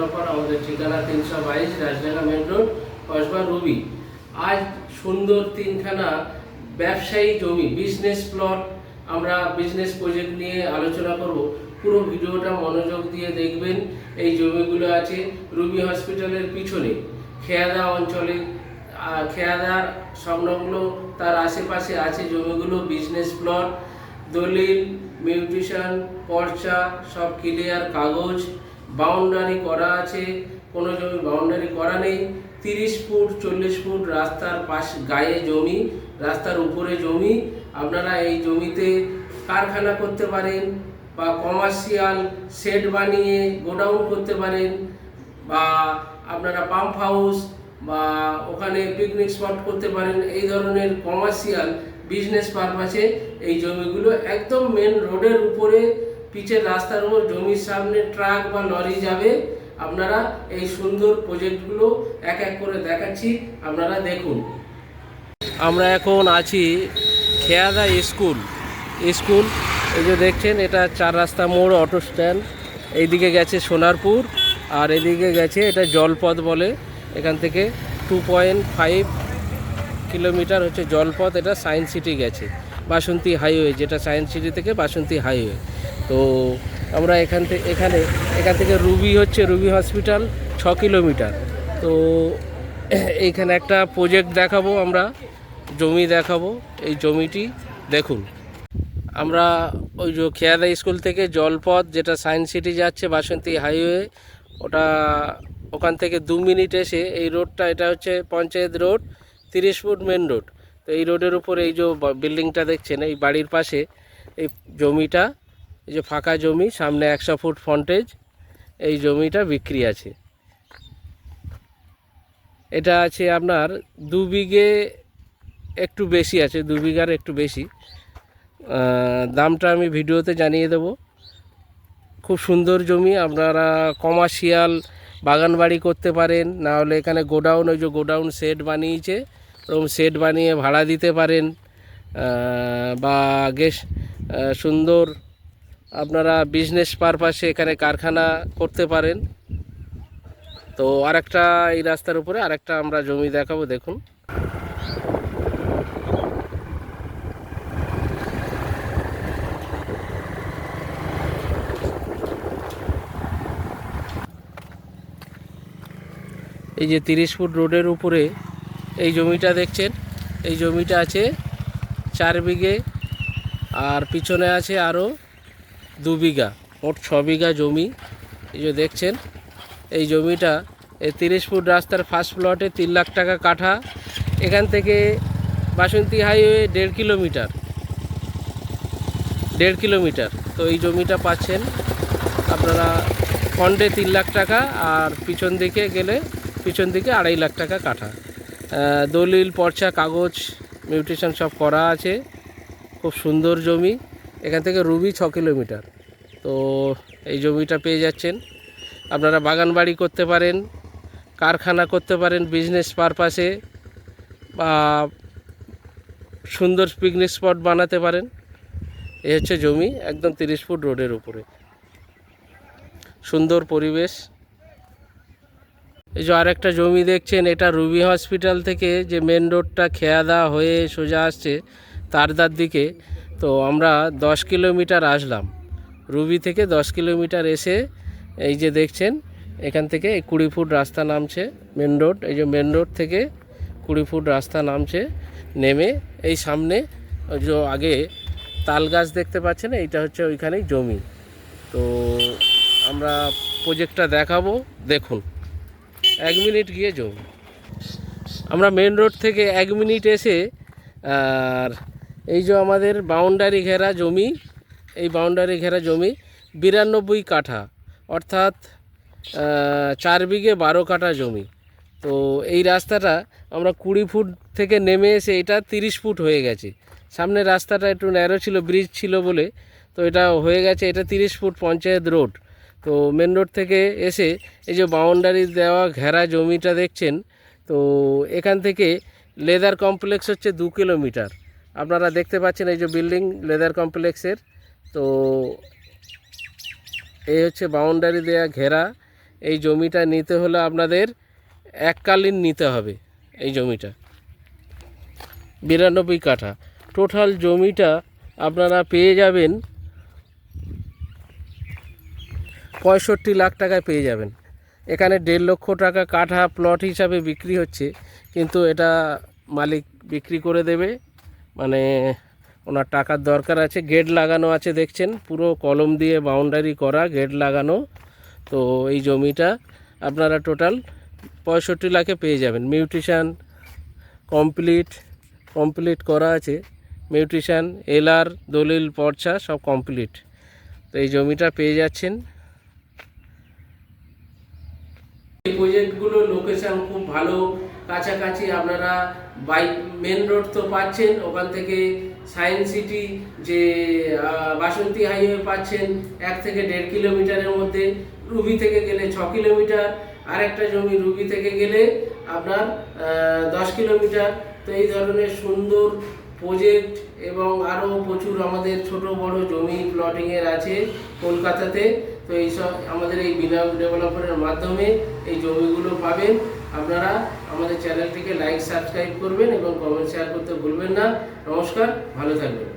Developer আমাদের ঠিকানা তিনশো বাইশ রাজডাঙ্গা মেন রোড, কসবা রুবি। আজ সুন্দর তিনখানা ব্যবসায়ী জমি বিজনেস প্লট আমরা বিজনেস প্রজেক্ট নিয়ে আলোচনা করব। পুরো ভিডিওটা মনোযোগ দিয়ে দেখবেন, এই জমিগুলো আছে রুবি হসপিটালের পিছনে। খেয়াদা অঞ্চলে খেয়াদার সংলগ্ন, তার আশেপাশে আছে জমিগুলো বিজনেস প্লট দলিল মিউটিশন পর্চা, সব ক্লিয়ার কাগজ। বাউন্ডারি করা আছে, কোনো জমি বাউন্ডারি করা নেই। তিরিশ ফুট, চল্লিশ ফুট রাস্তার পাশ গায়ে জমি, রাস্তার উপরে জমি। আপনারা এই জমিতে কারখানা করতে পারেন বা কমার্শিয়াল শেড বানিয়ে গোডাউন করতে পারেন বা আপনারা পাম্প হাউস বা ওখানে পিকনিক স্পট করতে পারেন। এই ধরনের কমার্শিয়াল বিজনেস পারপাসে এই জমিগুলো একদম মেন রোডের উপরে পিচের রাস্তার উপর জমির সামনে ট্রাক বা লরি যাবে, আপনারা এই সুন্দর প্রজেক্টগুলো এক এক করে দেখাচ্ছি, আপনারা দেখুন। আমরা এখন আছি খেয়াদা স্কুল। স্কুল, এই যে দেখছেন, এটা চার রাস্তা মোড়, অটো স্ট্যান্ড। এইদিকে গেছে সোনারপুর, আর এদিকে গেছে এটা জলপথ বলে। এখান থেকে টু পয়েন্ট ফাইভ কিলোমিটার হচ্ছে জলপথ, এটা সায়েন্স সিটি গেছে। বাসন্তী হাইওয়ে, যেটা সায়েন্স সিটি থেকে বাসন্তী হাইওয়ে। তো আমরা এখান থেকে এখানে, এখান থেকে রুবি হচ্ছে রুবি হসপিটাল ছ কিলোমিটার। তো এইখানে একটা প্রজেক্ট দেখাবো আমরা, জমি দেখাবো। এই জমিটি দেখুন। আমরা ওই যে খেয়াদা স্কুল থেকে জলপথ, যেটা সায়েন্স সিটি যাচ্ছে বাসন্তী হাইওয়ে, ওটা ওখান থেকে দু মিনিট এসে এই রোডটা, এটা হচ্ছে পঞ্চায়েত রোড, তিরিশ ফুট মেন রোড। তো এই রোডের উপর এই যে বিল্ডিংটা দেখছেন, এই বাড়ির পাশে এই জমিটা, এই যে ফাঁকা জমি, সামনে একশো ফুট ফ্রন্টেজ এই জমিটা বিক্রি আছে। এটা আছে আপনার দু বিঘে একটু বেশি আছে, দু বিঘার একটু বেশি। দামটা আমি ভিডিওতে জানিয়ে দেব। খুব সুন্দর জমি, আপনারা কমার্শিয়াল বাগান বাড়ি করতে পারেন, না হলে এখানে গোডাউন, ওই যে গোডাউন সেট বানিয়েছে। ওরকম সেট বানিয়ে ভাড়া দিতে পারেন বা গেস সুন্দর আপনারা বিজনেস পারপাসে এখানে কারখানা করতে পারেন। তো আরেকটা এই রাস্তার উপরে আরেকটা আমরা জমি দেখাবো, দেখুন। এই যে তিরিশ ফুট রোডের উপরে এই জমিটা দেখছেন, এই জমিটা আছে চার বিঘে, আর পিছনে আছে আরও দু বিঘা, মোট ছ বিঘা জমি। এই যে দেখছেন, এই জমিটা, এই তিরিশ ফুট রাস্তার ফার্স্ট প্লটে তিন লাখ টাকা কাঠা, এখান থেকে বাসন্তী হাইওয়ে দেড় কিলোমিটার দেড় কিলোমিটার। তো এই জমিটা পাচ্ছেন আপনারা ফন্ডে তিন লাখ টাকা, আর পিছন দিকে গেলে পিছন দিকে আড়াই লাখ টাকা কাঠা। দলিল, পর্চা, কাগজ, মিউটেশন সব করা আছে। খুব সুন্দর জমি। এখান থেকে রুবি ছ কিলোমিটার। তো এই জমিটা পেয়ে যাচ্ছেন। আপনারা বাগান বাড়ি করতে পারেন, কারখানা করতে পারেন বিজনেস পারপাসে বা সুন্দর পিকনিক স্পট বানাতে পারেন। এ হচ্ছে জমি, একদম তিরিশ ফুট রোডের উপরে। সুন্দর পরিবেশ। এই যে আরেকটা জমি দেখছেন, এটা রুবি হসপিটাল থেকে যে মেন রোডটা খেয়াদা হয়ে সোজা আসছে তারদার দিকে। তো আমরা দশ কিলোমিটার আসলাম। রুবি থেকে দশ কিলোমিটার এসে এই যে দেখছেন, এখান থেকে এই কুড়ি ফুট রাস্তা নামছে মেন রোড এই যে মেন রোড থেকে কুড়ি ফুট রাস্তা নামছে, নেমে এই সামনে যে আগে তাল গাছ দেখতে পাচ্ছেন, এইটা হচ্ছে ওইখানেই জমি। তো আমরা প্রজেক্টটা দেখাবো, দেখুন। এক মিনিট গিয়ে জমি আমরা মেন রোড থেকে এক মিনিট এসে, আর এই যে আমাদের বাউন্ডারি ঘেরা জমি, এই বাউন্ডারি ঘেরা জমি বিরানব্বই কাঠা, অর্থাৎ চার বিঘে বারো কাঠা জমি। তো এই রাস্তাটা আমরা কুড়ি ফুট থেকে নেমে এসে এটা তিরিশ ফুট হয়ে গেছে। সামনে রাস্তাটা একটু ন্যারো ছিল ব্রিজ ছিল বলে, তো এটা হয়ে গেছে, এটা তিরিশ ফুট পঞ্চায়েত রোড তো মেন রোড থেকে এসে এই যে বাউন্ডারি দেওয়া ঘেরা জমিটা দেখছেন, তো এখান থেকে লেদার কমপ্লেক্স হচ্ছে দু কিলোমিটার আপনারা দেখতে পাচ্ছেন এই যে বিল্ডিং লেদার কমপ্লেক্সের তো এই হচ্ছে বাউন্ডারি দেয়া ঘেরা। এই জমিটা নিতে হলে আপনাদের এককালীন নিতে হবে এই জমিটা। বিরানব্বই কাঠা। টোটাল জমিটা আপনারা পেয়ে যাবেন পঁয়ষট্টি লাখ টাকায় পেয়ে যাবেন। এখানে দেড় লক্ষ টাকা কাঠা প্লট হিসাবে বিক্রি হচ্ছে, কিন্তু এটা মালিক বিক্রি করে দেবে। মানে ওনার টাকার দরকার আছে, গেট লাগানো আছে দেখছেন, পুরো কলম দিয়ে বাউন্ডারি করা, গেট লাগানো। তো এই জমিটা আপনারা টোটাল পঁয়ষট্টি লাখে পেয়ে যাবেন। মিউট্রিশন কমপ্লিট কমপ্লিট করা আছে। মিউট্রিশন এলআর দলিল, পর্চা সব কমপ্লিট তো এই জমিটা পেয়ে যাচ্ছেন। এই প্রজেক্টগুলো লোকেশন খুব ভালো। কাছাকাছি আপনারা বাইক মেন রোড তো পাচ্ছেন, ওখান থেকে সায়েন্স সিটি যে বাসন্তী হাইওয়ে পাচ্ছেন, এক থেকে দেড় কিলোমিটারের মধ্যে। রুবি থেকে গেলে ছ কিলোমিটার, আরেকটা জমি রুবি থেকে গেলে আপনার দশ কিলোমিটার। তো এই ধরনের সুন্দর প্রজেক্ট এবং আরও প্রচুর আমাদের ছোট বড় জমি প্লটিংয়ের আছে কলকাতাতে। তো এইসব আমাদের এই বিনা ডেভেলপারের মাধ্যমে এই জমিগুলো পাবেন। আপনারা আমাদের চ্যানেলটিকে লাইক সাবস্ক্রাইব করবেন এবং কমেন্ট শেয়ার করতে ভুলবেন না। নমস্কার, ভালো থাকবেন।